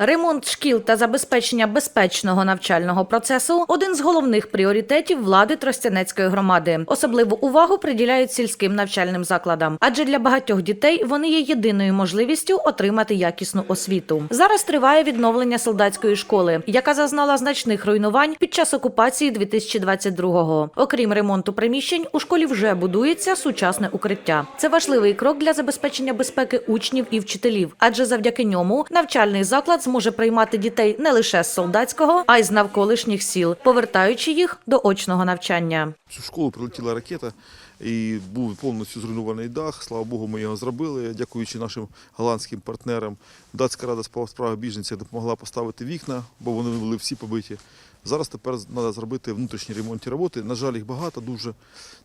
Ремонт шкіл та забезпечення безпечного навчального процесу один з головних пріоритетів влади Тростянецької громади. Особливу увагу приділяють сільським навчальним закладам, адже для багатьох дітей вони є єдиною можливістю отримати якісну освіту. Зараз триває відновлення солдатської школи, яка зазнала значних руйнувань під час окупації 2022-го. Окрім ремонту приміщень, у школі вже будується сучасне укриття. Це важливий крок для забезпечення безпеки учнів і вчителів, адже завдяки ньому навчальний заклад зможе приймати дітей не лише з солдатського, а й з навколишніх сіл, повертаючи їх до очного навчання. Цю школу прилетіла ракета і був повністю зруйнований дах. Слава Богу, ми його зробили, дякуючи нашим голландським партнерам. Датська рада з справи біженців допомогла поставити вікна, бо вони були всі побиті. Зараз тепер треба зробити внутрішні ремонтні роботи. На жаль, їх багато дуже.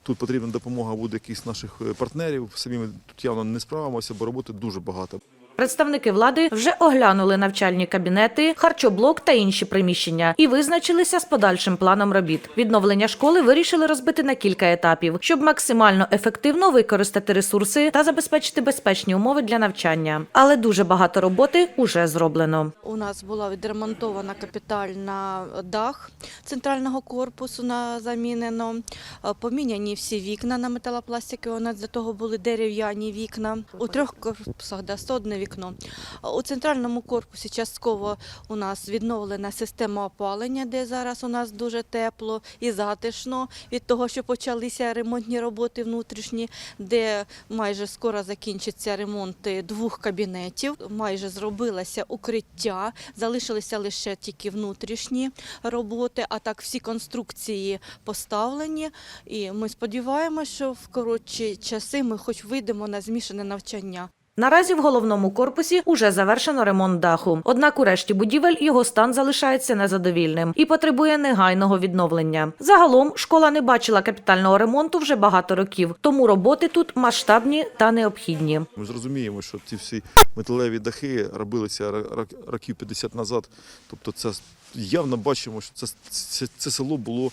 Тут потрібна допомога буде якихось наших е, партнерів. Самі ми тут явно не справимося, бо роботи дуже багато. Представники влади вже оглянули навчальні кабінети, харчоблок та інші приміщення і визначилися з подальшим планом робіт. Відновлення школи вирішили розбити на кілька етапів, щоб максимально ефективно використати ресурси та забезпечити безпечні умови для навчання. Але дуже багато роботи уже зроблено. У нас була відремонтована капітальна дах центрального корпусу на замінено. Е, Поміняні всі вікна на металопластики. У нас до того були дерев'яні вікна. У трьох корпусах да, 101 вікно. У центральному корпусі частково у нас відновлена система опалення, де зараз у нас дуже тепло і затишно від того, що почалися ремонтні роботи внутрішні, де майже скоро закінчиться ремонт е, двох кабінетів. Майже зробилося укриття, залишилися лише тільки внутрішні роботи, а так всі конструкції поставлені. І ми сподіваємося, що в коротші часи ми хоч вийдемо на змішане навчання. Наразі в головному корпусі уже завершено ремонт даху. Однак у решті будівель його стан залишається незадовільним і потребує негайного відновлення. Загалом школа не бачила капітального ремонту вже багато років, тому роботи тут масштабні та необхідні. Ми зрозуміємо, що ці всі металеві дахи робилися років 50 назад. Тобто, це явно бачимо, що це, це, це село було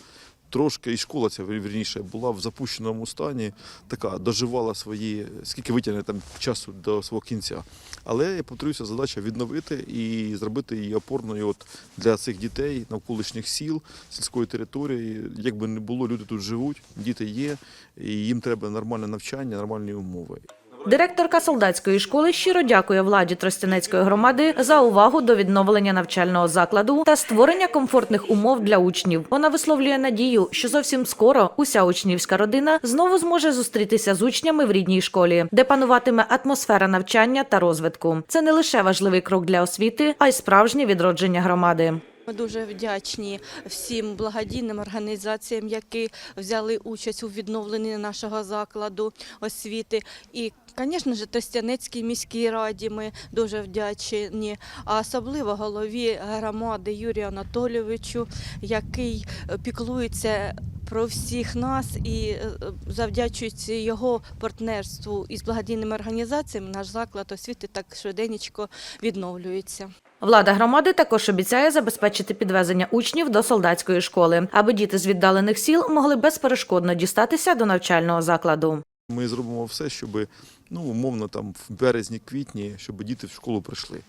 трошки, і школа ця вірніше була в запущеному стані, така доживала свої, скільки витягне там часу до свого кінця. Але я повторюся, задача відновити і зробити її опорною от для цих дітей, навколишніх сіл, сільської території. Як би не було, люди тут живуть, діти є, і їм треба нормальне навчання, нормальні умови. Директорка солдатської школи щиро дякує владі Тростянецької громади за увагу до відновлення навчального закладу та створення комфортних умов для учнів. Вона висловлює надію, що зовсім скоро уся учнівська родина знову зможе зустрітися з учнями в рідній школі, де пануватиме атмосфера навчання та розвитку. Це не лише важливий крок для освіти, а й справжнє відродження громади. Ми дуже вдячні всім благодійним організаціям, які взяли участь у відновленні нашого закладу освіти. І, звісно ж, Тростянецькій міській раді ми дуже вдячні, а особливо голові громади Юрію Анатолійовичу, який піклується. Про всіх нас і е, завдячуючи його партнерству із благодійними організаціями, наш заклад освіти так швиденько відновлюється. Влада громади також обіцяє забезпечити підвезення учнів до солдатської школи, аби діти з віддалених сіл могли безперешкодно дістатися до навчального закладу. Ми зробимо все, щоб ну, умовно там в березні-квітні, щоб діти в школу прийшли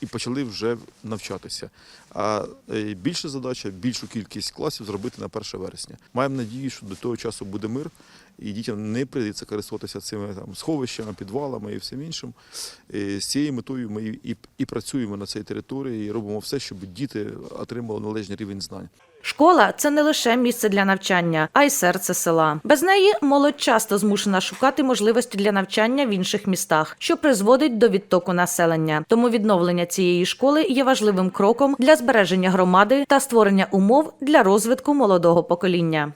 і почали вже навчатися. А е, більша задача більшу кількість класів зробити на 1 вересня. Маємо надію, що до того часу буде мир, і дітям не прийдеться користуватися цими там сховищами, підвалами і всім іншим. І З цією метою ми і, і, і працюємо на цій території, і робимо все, щоб діти отримали належний рівень знань. Школа це не лише місце для навчання, а й серце села. Без неї молодь часто змушена шукати можливості для навчання в інших містах, що призводить до відтоку населення. Тому відновлення цієї школи є важливим кроком для збереження громади та створення умов для розвитку молодого покоління.